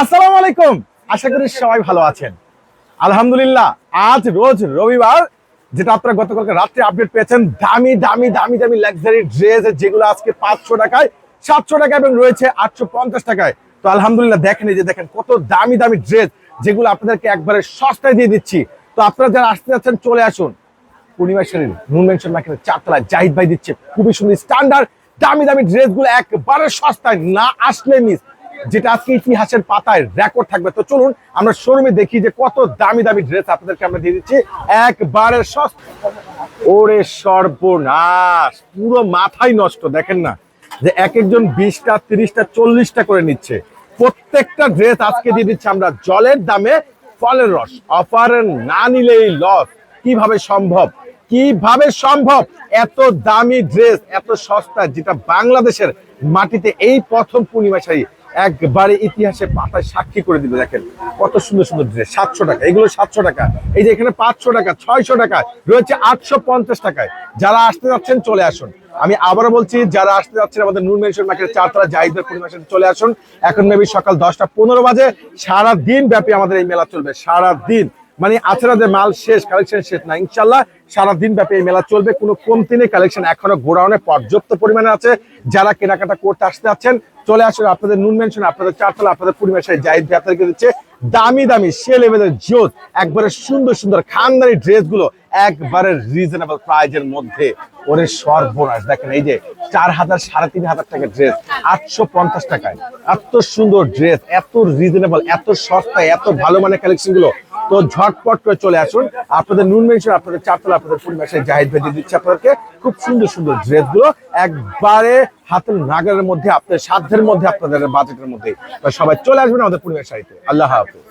আসসালামু আলাইকুম। আশা করি সবাই ভালো আছেন। আলহামদুলিল্লাহ, আজ রোজ রবিবার, যেটা আপনারা গতকালকে রাত্রে আপডেট পেয়েছেন, দামি দামি দামি দামি লাক্সারি ড্রেস যেগুলো আজকে পাঁচশো টাকায়, সাতশো টাকা এবং রয়েছে আটশো পঞ্চাশ টাকায়। তো আলহামদুলিল্লাহ দেখেন যে দেখেন কত দামি দামি ড্রেস যেগুলো আপনাদেরকে একবারে সস্তায় দিয়ে দিচ্ছি। তো আপনারা যারা আসতে যাচ্ছেন, চলে আসুন। পূর্ণিমা শরীর নুন মেনশন চারতলায় জাহিদ ভাই দিচ্ছে। খুবই সুন্দর স্ট্যান্ডার্ড দামি দামি ড্রেসগুলো একবারে সস্তায়, না আসলে মিস যেটা আজকে ইতিহাসের পাতায় রেকর্ড থাকবে। তো চলুন, আমরা শোরুমে দেখি যে কত দামি দামি ড্রেস আপনাদেরকে আমরা দিয়ে দিচ্ছি। একবারে সস্তা। ওরে সর্বনাশ, পুরো মাথাই নষ্ট, দেখেন না। যে এক একজন বিশটা, তিরিশটা, চল্লিশটা করে নিচ্ছে। প্রত্যেকটা ড্রেস আজকে দিয়ে দিচ্ছে আমরা জলের দামে ফলের রস। অফার না নিলেই লস কীভাবে সম্ভব? কীভাবে সম্ভব? এত দামি ড্রেস এত সস্তা, যেটা বাংলাদেশের মাটিতে এই প্রথম পূর্ণিমা শাড়ি একবারে ইতিহাসে পাতায় সাক্ষী করে দিবে, দেখেন। কত সুন্দর সুন্দর ড্রেস সাতশো টাকা, এগুলো সাতশো টাকা। এই যে এখানে পাঁচশো টাকা, ছয়শো টাকা, রয়েছে আটশো পঞ্চাশ টাকায়। যারা আসতে যাচ্ছেন, চলে আসুন। আমি আবারও বলছি, যারা আসতে যাচ্ছেন আমাদের নূর মেনশন মার্কেট চারতলা জাহিদের পরিবেশন চলে আসুন। এখন মেবি সকাল দশটা পনেরো বাজে সারা দিন ব্যাপী আমাদের এই মেলা চলবে সারা দিন মানে আছে না যে মাল শেষ কালেকশন শেষ না। ইনশাল্লাহ সারা দিন ব্যাপী এই মেলা চলবে। কোনো কমতি নেই কালেকশন এখনও গোডাউনে পর্যাপ্ত পরিমাণে আছে। যারা কেনাকাটা করতে আসতে যাচ্ছেন, চলে আসুন আপনাদের নুন মেনশন আপনাদের চারতলা, আপনাদের পরিবেশের জাহিদ ব্যাপারকে দিচ্ছে দামি দামি সে লেভেলের জোত, একবারে সুন্দর সুন্দর খানদানি ড্রেসগুলো একবারে রিজনেবল প্রাইজের মধ্যে। ওরে সর্বনাশ, দেখেন এই যে চার হাজার, সাড়ে তিন হাজার টাকা ড্রেস, আটশো পঞ্চাশ টাকায়। এত সুন্দর ড্রেস, এত রিজনেবল এত সস্তায়, এত ভালো মানের কালেকশনগুলো তো ঝটপট করে চলে আসুন। আপনাদের নুন মেনশন, আপনাদের চারতলা, আপনাদের পরিবেশের জাহিদ ভেজে দিচ্ছে আপনাদেরকে। খুব সুন্দর সুন্দর ড্রেসগুলো একবারে হাতের নাগারের মধ্যে, আপনাদের সাধ্যের মধ্যে, আপনাদের বাজেটের মধ্যে। সবাই চলে আসবেন আমাদের পরিবেশ শাড়িতে। আল্লাহ হাফিজ।